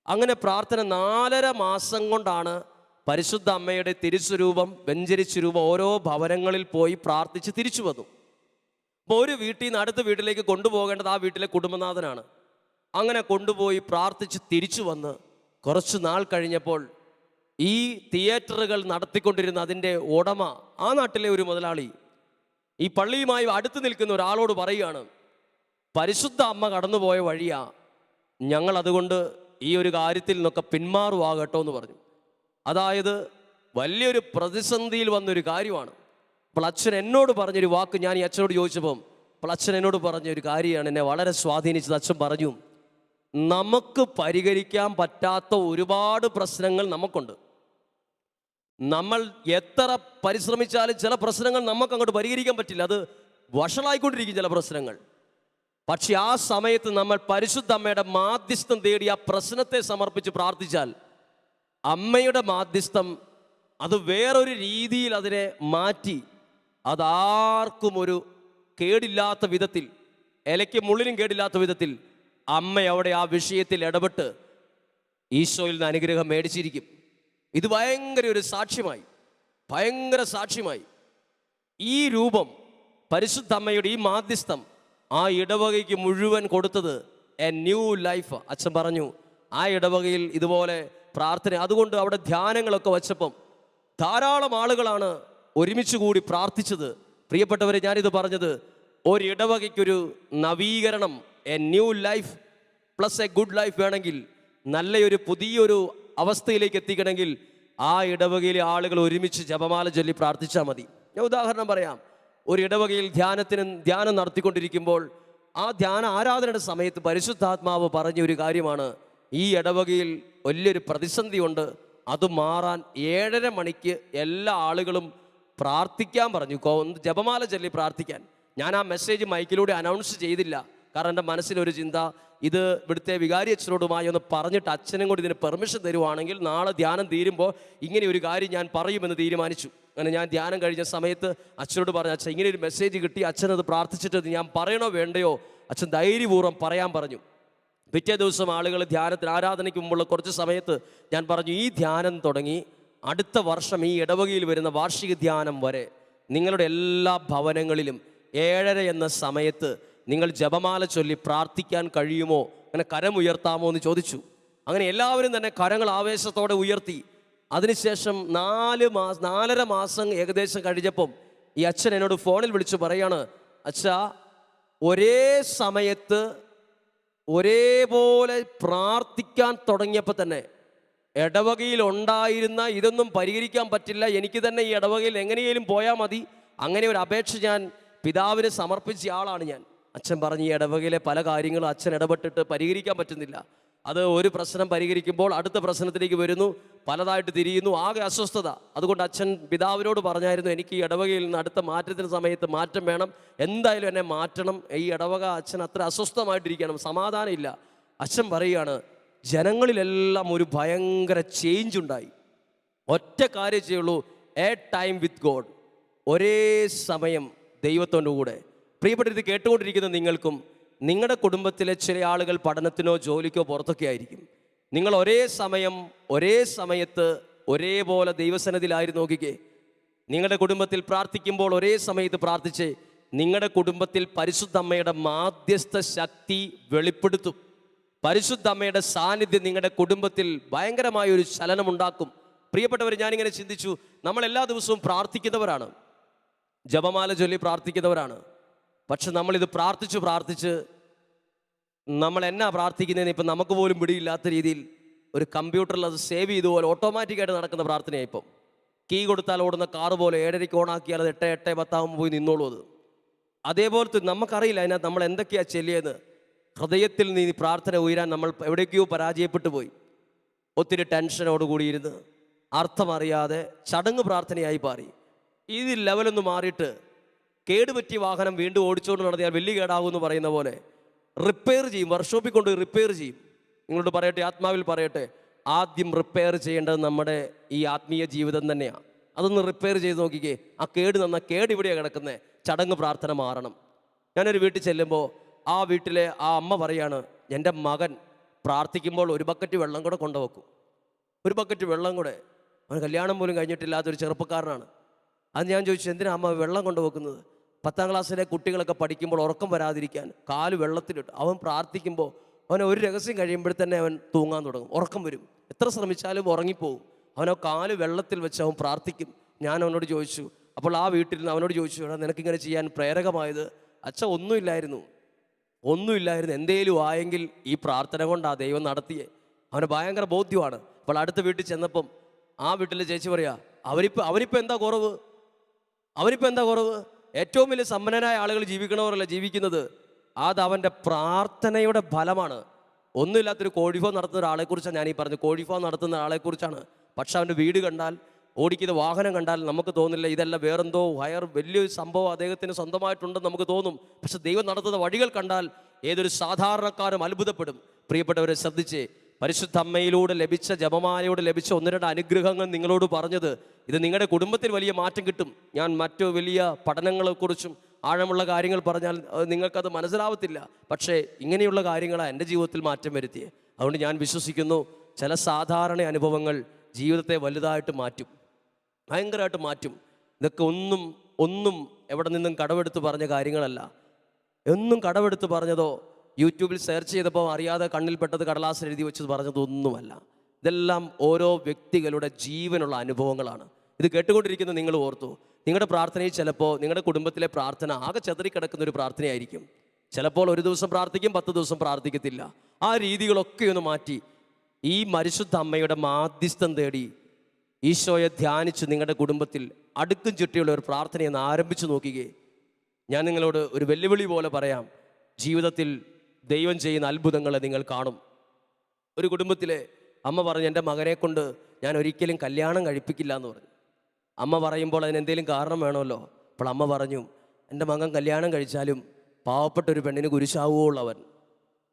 അങ്ങനെ പ്രാർത്ഥന നാലര മാസം കൊണ്ടാണ് പരിശുദ്ധ അമ്മയുടെ തിരിച്ചുരൂപം വെഞ്ചരിച്ച രൂപം ഓരോ ഭവനങ്ങളിൽ പോയി പ്രാർത്ഥിച്ച് തിരിച്ചു വന്നു. അപ്പോൾ ഒരു വീട്ടിൽ നിന്ന് അടുത്ത വീട്ടിലേക്ക് കൊണ്ടുപോകേണ്ടത് ആ വീട്ടിലെ കുടുംബനാഥനാണ്. അങ്ങനെ കൊണ്ടുപോയി പ്രാർത്ഥിച്ച് തിരിച്ചു വന്ന് കുറച്ച് നാൾ കഴിഞ്ഞപ്പോൾ ഈ തിയേറ്ററുകൾ നടത്തിക്കൊണ്ടിരുന്ന അതിന്റെ ഉടമ ആ നാട്ടിലെ ഒരു മുതലാളി ഈ പള്ളിയുമായി അടുത്ത് നിൽക്കുന്ന ഒരാളോട് പറയുകയാണ് പരിശുദ്ധ അമ്മ കടന്നുപോയ വഴിയാ ഞങ്ങൾ അതുകൊണ്ട് ഈ ഒരു കാര്യത്തിൽ നിന്നൊക്കെ പിന്മാറുവാകട്ടോ എന്ന് പറഞ്ഞു. അതായത് വലിയൊരു പ്രതിസന്ധിയിൽ വന്നൊരു കാര്യമാണ്. അപ്പോൾ അച്ഛൻ എന്നോട് പറഞ്ഞൊരു വാക്ക് ഞാൻ ഈ അച്ഛനോട് ചോദിച്ചപ്പം അപ്പോൾ അച്ഛൻ എന്നോട് പറഞ്ഞ ഒരു കാര്യമാണ് എന്നെ വളരെ സ്വാധീനിച്ചത്. അച്ഛൻ പറഞ്ഞു നമുക്ക് പരിഹരിക്കാൻ പറ്റാത്ത ഒരുപാട് പ്രശ്നങ്ങൾ നമുക്കുണ്ട്. നമ്മൾ എത്ര പരിശ്രമിച്ചാലും ചില പ്രശ്നങ്ങൾ നമുക്ക് അങ്ങോട്ട് പരിഹരിക്കാൻ പറ്റില്ല. അത് വഷളായിക്കൊണ്ടിരിക്കും ചില പ്രശ്നങ്ങൾ. പക്ഷെ ആ സമയത്ത് നമ്മൾ പരിശുദ്ധ അമ്മയുടെ മാധ്യസ്ഥം തേടി ആ പ്രശ്നത്തെ സമർപ്പിച്ച് പ്രാർത്ഥിച്ചാൽ അമ്മയുടെ മാധ്യസ്ഥം അത് വേറൊരു രീതിയിൽ അതിനെ മാറ്റി അതാർക്കും ഒരു കേടില്ലാത്ത വിധത്തിൽ ഇലയ്ക്ക് മുള്ളിനും കേടില്ലാത്ത വിധത്തിൽ അമ്മ അവിടെ ആ വിഷയത്തിൽ ഇടപെട്ട് ഈശോയിൽ നിന്ന് അനുഗ്രഹം മേടിച്ചിരിക്കും. ഇത് ഭയങ്കര ഒരു സാക്ഷ്യമായി. ഭയങ്കര സാക്ഷ്യമായി. ഈ രൂപം പരിശുദ്ധ അമ്മയുടെ ഈ മാധ്യസ്ഥം ആ ഇടവകയ്ക്ക് മുഴുവൻ കൊടുത്തത് എ ന്യൂ ലൈഫ് അച്ഛൻ പറഞ്ഞു ആ ഇടവകയിൽ ഇതുപോലെ പ്രാർത്ഥന. അതുകൊണ്ട് അവിടെ ധ്യാനങ്ങളൊക്കെ വച്ചപ്പം ധാരാളം ആളുകളാണ് ഒരുമിച്ച് കൂടി പ്രാർത്ഥിച്ചത്. പ്രിയപ്പെട്ടവരെ ഞാനിത് പറഞ്ഞത് ഒരിടവകയ്ക്കൊരു നവീകരണം a new life plus a good life വേണമെങ്കിൽ നല്ലൊരു പുതിയൊരു അവസ്ഥയിലേക്ക് എത്തിക്കണമെങ്കിൽ ആ ഇടവകയിലെ ആളുകൾ ഒരുമിച്ച് ജപമാല ചൊല്ലി പ്രാർത്ഥിച്ചാൽ മതി. ഞാൻ ഉദാഹരണം പറയാം. ഒരു ഇടവകയിൽ ധ്യാനത്തിന് ധ്യാനം നടത്തിക്കൊണ്ടിരിക്കുമ്പോൾ ആ ധ്യാന ആരാധനയുടെ സമയത്ത് പരിശുദ്ധാത്മാവ് പറഞ്ഞ ഒരു കാര്യമാണ്. ഈ ഇടവകയിൽ വലിയൊരു പ്രതിസന്ധിയുണ്ട് അത് മാറാൻ ഏഴര മണിക്ക് എല്ലാ ആളുകളും പ്രാർത്ഥിക്കാൻ പറഞ്ഞു. ജപമാല ചൊല്ലി പ്രാർത്ഥിക്കാൻ. ഞാൻ ആ മെസ്സേജ് മൈക്കിലൂടെ അനൗൺസ് ചെയ്തില്ല. കാരണം എന്റെ മനസ്സിലൊരു ചിന്ത ഇത് ഇവിടുത്തെ വികാരി അച്ഛനോടുമായി ഒന്ന് പറഞ്ഞിട്ട് അച്ഛനും കൂടി ഇതിന് പെർമിഷൻ തരുവാണെങ്കിൽ നാളെ ധ്യാനം തീരുമ്പോൾ ഇങ്ങനെ ഒരു കാര്യം ഞാൻ പറയുമെന്ന് തീരുമാനിച്ചു. അങ്ങനെ ഞാൻ ധ്യാനം കഴിഞ്ഞ സമയത്ത് അച്ഛനോട് പറഞ്ഞു അച്ഛൻ ഇങ്ങനെ ഒരു മെസ്സേജ് കിട്ടി അച്ഛൻ അത് പ്രാർത്ഥിച്ചിട്ട് ഞാൻ പറയണോ വേണ്ടയോ? അച്ഛൻ ധൈര്യപൂർവം പറയാൻ പറഞ്ഞു. പിറ്റേ ദിവസം ആളുകൾ ധ്യാനത്തിന് ആരാധനയ്ക്ക് മുമ്പുള്ള കുറച്ച് സമയത്ത് ഞാൻ പറഞ്ഞു ഈ ധ്യാനം തുടങ്ങി അടുത്ത വർഷം ഈ ഇടവകയിൽ വരുന്ന വാർഷിക ധ്യാനം വരെ നിങ്ങളുടെ എല്ലാ ഭവനങ്ങളിലും ഏഴര എന്ന സമയത്ത് നിങ്ങൾ ജപമാല ചൊല്ലി പ്രാർത്ഥിക്കാൻ കഴിയുമോ? അങ്ങനെ കരമുയർത്താമോ എന്ന് ചോദിച്ചു. അങ്ങനെ എല്ലാവരും തന്നെ കരങ്ങൾ ആവേശത്തോടെ ഉയർത്തി. അതിനുശേഷം നാല് മാസം നാലര മാസം ഏകദേശം കഴിഞ്ഞപ്പം ഈ അച്ഛൻ എന്നോട് ഫോണിൽ വിളിച്ച് പറയാണ് അച്ഛ ഒരേ സമയത്ത് ഒരേപോലെ പ്രാർത്ഥിക്കാൻ തുടങ്ങിയപ്പോൾ തന്നെ ഇടവകയിൽ ഉണ്ടായിരുന്ന ഇതൊന്നും പരിഹരിക്കാൻ പറ്റില്ല. എനിക്ക് തന്നെ ഈ ഇടവകയിൽ എങ്ങനെയെങ്കിലും പോയാൽ മതി. അങ്ങനെ ഒരു അപേക്ഷ ഞാൻ പിതാവിന് സമർപ്പിച്ച ആളാണ് ഞാൻ. അച്ഛൻ പറഞ്ഞ് ഈ ഇടവകയിലെ പല കാര്യങ്ങളും അച്ഛൻ ഇടപെട്ടിട്ട് പരിഹരിക്കാൻ പറ്റുന്നില്ല. അത് ഒരു പ്രശ്നം പരിഹരിക്കുമ്പോൾ അടുത്ത പ്രശ്നത്തിലേക്ക് വരുന്നു പലതായിട്ട് തിരിയുന്നു ആകെ അസ്വസ്ഥത. അതുകൊണ്ട് അച്ഛൻ പിതാവിനോട് പറഞ്ഞായിരുന്നു എനിക്ക് ഈ ഇടവകയിൽ നിന്ന് അടുത്ത മാറ്റത്തിന് സമയത്ത് മാറ്റം വേണം. എന്തായാലും എന്നെ മാറ്റണം. ഈ ഇടവക അച്ഛൻ അത്ര അസ്വസ്ഥമായിട്ടിരിക്കണം. സമാധാനം ഇല്ല അച്ഛൻ പറയുകയാണ് ജനങ്ങളിലെല്ലാം ഒരു ഭയങ്കര ചേഞ്ച് ഉണ്ടായി. ഒറ്റ കാര്യം ചെയ്യുള്ളൂ എ ടൈം വിത്ത് ഗോഡ് ഒരേ സമയം ദൈവത്തോന്റെ കൂടെ പ്രിയപ്പെട്ട ഇത് കേട്ടുകൊണ്ടിരിക്കുന്ന നിങ്ങൾക്കും നിങ്ങളുടെ കുടുംബത്തിലെ ചില ആളുകൾ പഠനത്തിനോ ജോലിക്കോ പുറത്തൊക്കെ ആയിരിക്കും. നിങ്ങൾ ഒരേ സമയം ഒരേ സമയത്ത് ഒരേപോലെ ദൈവസനത്തിലായിരുന്നു നോക്കിക്കേ. നിങ്ങളുടെ കുടുംബത്തിൽ പ്രാർത്ഥിക്കുമ്പോൾ ഒരേ സമയത്ത് പ്രാർത്ഥിച്ച് നിങ്ങളുടെ കുടുംബത്തിൽ പരിശുദ്ധ അമ്മയുടെ മാധ്യസ്ഥ ശക്തി വെളിപ്പെടുത്തും. പരിശുദ്ധ അമ്മയുടെ സാന്നിധ്യം നിങ്ങളുടെ കുടുംബത്തിൽ ഭയങ്കരമായ ഒരു ചലനമുണ്ടാക്കും. പ്രിയപ്പെട്ടവർ ഞാനിങ്ങനെ ചിന്തിച്ചു നമ്മൾ എല്ലാ ദിവസവും പ്രാർത്ഥിക്കുന്നവരാണ്. ജപമാല ചൊല്ലി പ്രാർത്ഥിക്കുന്നവരാണ്. പക്ഷെ നമ്മളിത് പ്രാർത്ഥിച്ച് പ്രാർത്ഥിച്ച് നമ്മൾ എന്നാ പ്രാർത്ഥിക്കുന്നതെന്ന് ഇപ്പം നമുക്ക് പോലും പിടിയില്ലാത്ത രീതിയിൽ ഒരു കമ്പ്യൂട്ടറിൽ അത് സേവ് ചെയ്തുപോലെ ഓട്ടോമാറ്റിക്കായിട്ട് നടക്കുന്ന പ്രാർത്ഥനയാണ് ഇപ്പം. കീ കൊടുത്താൽ ഓടുന്ന കാറ് പോലെ ഏഴരയ്ക്ക് ഓണാക്കിയാൽ അത് എട്ട് എട്ട് പത്താകുമ്പോൾ പോയി നിന്നോളൂ അത്. അതേപോലത്തെ നമുക്കറിയില്ല അതിനകത്ത് നമ്മൾ എന്തൊക്കെയാണ് ചെല്ലിയത് ഹൃദയത്തിൽ നിന്ന് പ്രാർത്ഥന ഉയരാൻ നമ്മൾ എവിടേക്കോ പരാജയപ്പെട്ടു പോയി. ഒത്തിരി ടെൻഷനോട് കൂടിയിരുന്ന് അർത്ഥമറിയാതെ ചടങ്ങ് പ്രാർത്ഥനയായി മാറി. ഈ ലെവലൊന്ന് മാറിയിട്ട് കേടുപറ്റിയ വാഹനം വീണ്ടും ഓടിച്ചുകൊണ്ട് നടത്തിയാൽ വലിയ കേടാകും എന്ന് പറയുന്ന പോലെ റിപ്പയർ ചെയ്യും വർക്ക്ഷോപ്പിൽ കൊണ്ട് റിപ്പയർ ചെയ്യും. നിങ്ങളോട് പറയട്ടെ ആത്മാവിൽ പറയട്ടെ ആദ്യം റിപ്പയർ ചെയ്യേണ്ടത് നമ്മുടെ ഈ ആത്മീയ ജീവിതം തന്നെയാണ് അതൊന്ന് റിപ്പയർ ചെയ്ത് നോക്കിക്കേ ആ കേട് നന്ന കേട് ഇവിടെയാണ് കിടക്കുന്നത് ചടങ്ങ് പ്രാർത്ഥന മാറണം. ഞാനൊരു വീട്ടിൽ ചെല്ലുമ്പോൾ ആ വീട്ടിലെ ആ അമ്മ പറയാണ് എന്റെ മകൻ പ്രാർത്ഥിക്കുമ്പോൾ ഒരു ബക്കറ്റ് വെള്ളം കൂടെ കൊണ്ടുവെക്കും. ഒരു ബക്കറ്റ് വെള്ളം കൂടെ. അവൻ കല്യാണം പോലും കഴിഞ്ഞിട്ടില്ലാത്തൊരു ചെറുപ്പക്കാരനാണ്. അത് ഞാൻ ചോദിച്ചു എന്തിനാ അമ്മ വെള്ളം കൊണ്ടുവെക്കുന്നത്? പത്താം ക്ലാസ്സിലെ കുട്ടികളൊക്കെ പഠിക്കുമ്പോൾ ഉറക്കം വരാതിരിക്കാൻ കാൽ വെള്ളത്തിലിട്ട് അവൻ പ്രാർത്ഥിക്കുമ്പോൾ അവനെ ഒരു രഹസ്യം കഴിയുമ്പോൾ തന്നെ അവൻ തൂങ്ങാൻ തുടങ്ങും. ഉറക്കം വരും. എത്ര ശ്രമിച്ചാലും ഉറങ്ങിപ്പോകും അവനോ കാൽ വെള്ളത്തിൽ വെച്ച് അവൻ പ്രാർത്ഥിക്കും. ഞാൻ അവനോട് ചോദിച്ചു അപ്പോൾ ആ വീട്ടിൽ നിന്ന് അവനോട് ചോദിച്ചു എടാ നിനക്കിങ്ങനെ ചെയ്യാൻ പ്രേരകമായത്? അച്ഛ ഒന്നുമില്ലായിരുന്നു. ഒന്നുമില്ലായിരുന്നു. എന്തേലും ആയെങ്കിൽ ഈ പ്രാർത്ഥന കൊണ്ടാ ദൈവം നടത്തിയേ. അവന് ഭയങ്കര ബോധ്യമാണ്. അപ്പോൾ അടുത്ത വീട്ടിൽ ചെന്നപ്പം ആ വീട്ടിലെ ചേച്ചി പറയാ അവരിപ്പോൾ അവനിപ്പോൾ എന്താ കുറവ്? അവനിപ്പോൾ എന്താ കുറവ്? ഏറ്റവും വലിയ സമ്പന്നനായ ആളുകൾ ജീവിക്കണവരല്ല ജീവിക്കുന്നത്. അത് അവന്റെ പ്രാർത്ഥനയുടെ ഫലമാണ്. ഒന്നുമില്ലാത്തൊരു കോഴിഫോ നടത്തുന്ന ഒരാളെക്കുറിച്ചാണ് ഞാൻ ഈ പറഞ്ഞത്. കോഴിഫോ നടത്തുന്ന ആളെക്കുറിച്ചാണ് പക്ഷെ അവന്റെ വീട് കണ്ടാൽ ഓടിക്കുന്ന വാഹനം കണ്ടാൽ നമുക്ക് തോന്നില്ല ഇതല്ല വേറെന്തോ വയർ വലിയൊരു സംഭവം അദ്ദേഹത്തിന് സ്വന്തമായിട്ടുണ്ടെന്ന് നമുക്ക് തോന്നും. പക്ഷെ ദൈവം നടത്തുന്ന വഴികൾ കണ്ടാൽ ഏതൊരു സാധാരണക്കാരും അത്ഭുതപ്പെടും. പ്രിയപ്പെട്ടവരെ ശ്രദ്ധിച്ചേ പരിശുദ്ധ അമ്മയിലൂടെ ലഭിച്ച ജപമാലയോട് ലഭിച്ച ഒന്ന് രണ്ട് അനുഗ്രഹങ്ങൾ നിങ്ങളോട് പറഞ്ഞത്. ഇത് നിങ്ങളുടെ കുടുംബത്തിൽ വലിയ മാറ്റം കിട്ടും. ഞാൻ മറ്റു വലിയ പഠനങ്ങളെക്കുറിച്ചും ആഴമുള്ള കാര്യങ്ങൾ പറഞ്ഞാൽ നിങ്ങൾക്കത് മനസ്സിലാവത്തില്ല. പക്ഷേ ഇങ്ങനെയുള്ള കാര്യങ്ങളാണ് എന്റെ ജീവിതത്തിൽ മാറ്റം വരുത്തിയത് അതുകൊണ്ട് ഞാൻ വിശ്വസിക്കുന്നു ചില സാധാരണ അനുഭവങ്ങൾ ജീവിതത്തെ വലുതായിട്ട് മാറ്റും. ഭയങ്കരമായിട്ട് മാറ്റും. ഇതൊക്കെ ഒന്നും ഒന്നും എവിടെ നിന്നും കടമെടുത്ത് പറഞ്ഞ കാര്യങ്ങളല്ല. എന്നും കടമെടുത്ത് പറഞ്ഞതോ യൂട്യൂബിൽ സെർച്ച് ചെയ്തപ്പോൾ അറിയാതെ കണ്ണിൽപ്പെട്ടത് കടലാസിൽ എഴുതി വെച്ചത് പറഞ്ഞതൊന്നുമല്ല ഇതെല്ലാം ഓരോ വ്യക്തികളുടെ ജീവനുള്ള അനുഭവങ്ങളാണ്. ഇത് കേട്ടുകൊണ്ടിരിക്കുന്ന നിങ്ങൾ ഓർത്തു. നിങ്ങളുടെ പ്രാർത്ഥനയിൽ ചിലപ്പോൾ നിങ്ങളുടെ കുടുംബത്തിലെ പ്രാർത്ഥന ആകെ ചെതറിക്കിടക്കുന്ന ഒരു പ്രാർത്ഥനയായിരിക്കും. ചിലപ്പോൾ ഒരു ദിവസം പ്രാർത്ഥിക്കും പത്ത് ദിവസം പ്രാർത്ഥിക്കത്തില്ല. ആ രീതികളൊക്കെ ഒന്ന് മാറ്റി. ഈ മരിശുദ്ധ അമ്മയുടെ മാധ്യസ്ഥം തേടി ഈശോയെ ധ്യാനിച്ച് നിങ്ങളുടെ കുടുംബത്തിൽ അടുക്കും ചുറ്റിയുള്ള ഒരു പ്രാർത്ഥനയെന്ന് ആരംഭിച്ചു നോക്കുകയെ ഞാൻ നിങ്ങളോട് ഒരു വെല്ലുവിളി പോലെ പറയാം. ജീവിതത്തിൽ ദൈവം ചെയ്യുന്ന അത്ഭുതങ്ങളെ നിങ്ങൾ കാണും. ഒരു കുടുംബത്തിലെ അമ്മ പറഞ്ഞു എന്റെ മകനെ കൊണ്ട് ഞാൻ ഒരിക്കലും കല്യാണം കഴിപ്പിക്കില്ല എന്ന് പറഞ്ഞു. അമ്മ പറയുമ്പോൾ അതിന് എന്തെങ്കിലും കാരണം വേണമല്ലോ? അപ്പോൾ അമ്മ പറഞ്ഞു എന്റെ മകൻ കല്യാണം കഴിച്ചാലും പാവപ്പെട്ട ഒരു പെണ്ണിന് കുരിശാവുകയുള്ളൂ അവൻ.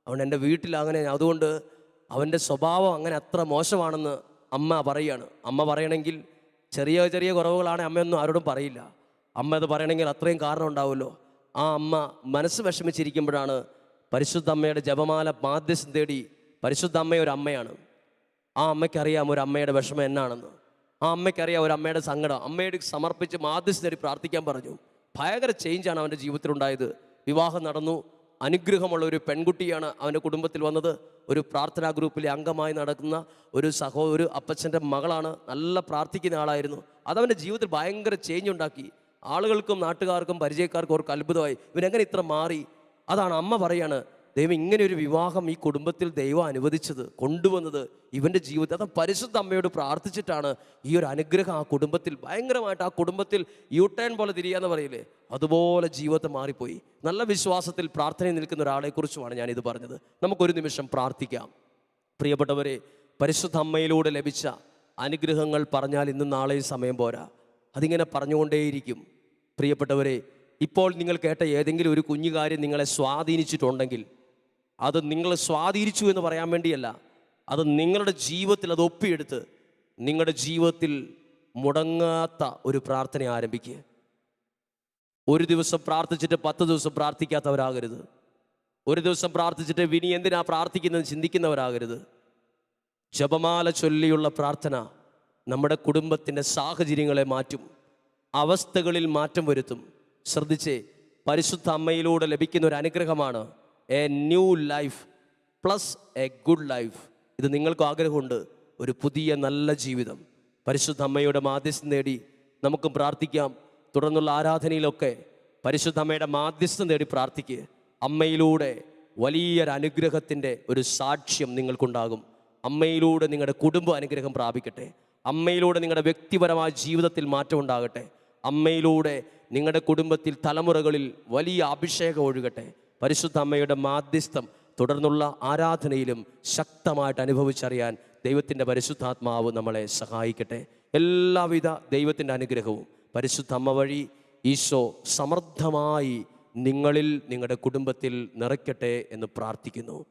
അവൻ എന്റെ വീട്ടിൽ അങ്ങനെ അതുകൊണ്ട് അവന്റെ സ്വഭാവം അങ്ങനെ അത്ര മോശമാണെന്ന് അമ്മ പറയുകയാണ്. അമ്മ പറയണമെങ്കിൽ ചെറിയ ചെറിയ കുറവുകളാണ് അമ്മയൊന്നും ആരോടും പറയില്ല. അമ്മ അത് പറയണമെങ്കിൽ അത്രയും കാരണം ഉണ്ടാവുമല്ലോ? ആ അമ്മ മനസ്സ് വിഷമിച്ചിരിക്കുമ്പോഴാണ് പരിശുദ്ധ അമ്മയുടെ ജപമാല മാധ്യസ്ഥം തേടി പരിശുദ്ധ അമ്മ ഒരു അമ്മയാണ്. ആ അമ്മയ്ക്കറിയാം ഒരു അമ്മയുടെ വിഷമം എന്നാണെന്ന്. ആ അമ്മയ്ക്കറിയാം ഒരു അമ്മയുടെ സങ്കടം. അമ്മയുടെ സമർപ്പിച്ച് മാധ്യസ്ഥം തേടി പ്രാർത്ഥിക്കാൻ പറഞ്ഞു. ഭയങ്കര ചേഞ്ചാണ് അവന്റെ ജീവിതത്തിലുണ്ടായത്. വിവാഹം നടന്നു. അനുഗ്രഹമുള്ള ഒരു പെൺകുട്ടിയാണ് അവന്റെ കുടുംബത്തിൽ വന്നത്. ഒരു പ്രാർത്ഥനാ ഗ്രൂപ്പിലെ അംഗമായി നടക്കുന്ന ഒരു സഹോ ഒരു അപ്പച്ചന്റെ മകളാണ്. നല്ല പ്രാർത്ഥിക്കുന്ന ആളായിരുന്നു. അതവന്റെ ജീവിതത്തിൽ ഭയങ്കര ചേഞ്ച് ഉണ്ടാക്കി. ആളുകൾക്കും നാട്ടുകാർക്കും പരിചയക്കാർക്കും അവർക്ക് അത്ഭുതമായി. ഇവനെങ്ങനെ ഇത്ര മാറി? അതാണ് അമ്മ പറയാണ് ദൈവം ഇങ്ങനെ ഒരു വിവാഹം ഈ കുടുംബത്തിൽ ദൈവം അനുവദിച്ചത് കൊണ്ടുവന്നത് ഇവന്റെ ജീവിതത്തിൽ. അതാ പരിശുദ്ധ അമ്മയോട് പ്രാർത്ഥിച്ചിട്ടാണ് ഈ ഒരു അനുഗ്രഹം ആ കുടുംബത്തിൽ ഭയങ്കരമായിട്ട് ആ കുടുംബത്തിൽ യൂട്ടേൺ ടേൺ പോലെ തിരിയാന്ന് പറയില്ലേ? അതുപോലെ ജീവിതത്തെ മാറിപ്പോയി. നല്ല വിശ്വാസത്തിൽ പ്രാർത്ഥനയിൽ നിൽക്കുന്ന ഒരാളെക്കുറിച്ചുമാണ് ഞാനിത് പറഞ്ഞത്. നമുക്കൊരു നിമിഷം പ്രാർത്ഥിക്കാം. പ്രിയപ്പെട്ടവരെ പരിശുദ്ധ അമ്മയിലൂടെ ലഭിച്ച അനുഗ്രഹങ്ങൾ പറഞ്ഞാൽ ഇന്നും നാളെയും സമയം പോരാ. അതിങ്ങനെ പറഞ്ഞുകൊണ്ടേയിരിക്കും. പ്രിയപ്പെട്ടവരെ ഇപ്പോൾ നിങ്ങൾ കേട്ട ഏതെങ്കിലും ഒരു കുഞ്ഞു കാര്യം നിങ്ങളെ സ്വാധീനിച്ചിട്ടുണ്ടെങ്കിൽ അത് നിങ്ങളെ സ്വാധീനിച്ചു എന്ന് പറയാൻ വേണ്ടിയല്ല അത് നിങ്ങളുടെ ജീവിതത്തിൽ അത് ഒപ്പിയെടുത്ത് നിങ്ങളുടെ ജീവിതത്തിൽ മുടങ്ങാത്ത ഒരു പ്രാർത്ഥന ആരംഭിക്കുക. ഒരു ദിവസം പ്രാർത്ഥിച്ചിട്ട് പത്ത് ദിവസം പ്രാർത്ഥിക്കാത്തവരാകരുത്. ഒരു ദിവസം പ്രാർത്ഥിച്ചിട്ട് വിനി എന്തിനാ പ്രാർത്ഥിക്കുന്നത് ചിന്തിക്കുന്നവരാകരുത്. ജപമാല ചൊല്ലിയുള്ള പ്രാർത്ഥന നമ്മുടെ കുടുംബത്തിന്റെ സാഹചര്യങ്ങളെ മാറ്റും അവസ്ഥകളിൽ മാറ്റം വരുത്തും. ശ്രദ്ധിച്ചേ പരിശുദ്ധ അമ്മയിലൂടെ ലഭിക്കുന്ന ഒരു അനുഗ്രഹമാണ് a new life plus a good life ഇത് നിങ്ങൾക്ക് ആഗ്രഹമുണ്ട്. ഒരു പുതിയ നല്ല ജീവിതം. പരിശുദ്ധ അമ്മയുടെ മാധ്യസ്ഥം നേടി നമുക്കും പ്രാർത്ഥിക്കാം. തുടർന്നുള്ള ആരാധനയിലൊക്കെ പരിശുദ്ധ അമ്മയുടെ മാധ്യസ്ഥം നേടി പ്രാർത്ഥിക്കുക അമ്മയിലൂടെ വലിയൊരു അനുഗ്രഹത്തിന്റെ ഒരു സാക്ഷ്യം നിങ്ങൾക്കുണ്ടാകും. അമ്മയിലൂടെ നിങ്ങളുടെ കുടുംബ അനുഗ്രഹം പ്രാപിക്കട്ടെ. അമ്മയിലൂടെ നിങ്ങളുടെ വ്യക്തിപരമായ ജീവിതത്തിൽ മാറ്റം ഉണ്ടാകട്ടെ അമ്മയിലൂടെ നിങ്ങളുടെ കുടുംബത്തിൽ തലമുറകളിൽ വലിയ അഭിഷേകം ഒഴുകട്ടെ. പരിശുദ്ധ അമ്മയുടെ മാധ്യസ്ഥം തുടർന്നുള്ള ആരാധനയിലും ശക്തമായിട്ട് അനുഭവിച്ചറിയാൻ ദൈവത്തിന്റെ പരിശുദ്ധാത്മാവ് നമ്മളെ സഹായിക്കട്ടെ. എല്ലാവിധ ദൈവത്തിന്റെ അനുഗ്രഹവും പരിശുദ്ധ അമ്മ വഴി ഈശോ സമർത്ഥമായി നിങ്ങളിൽ നിങ്ങളുടെ കുടുംബത്തിൽ നിറയ്ക്കട്ടെ എന്ന് പ്രാർത്ഥിക്കുന്നു.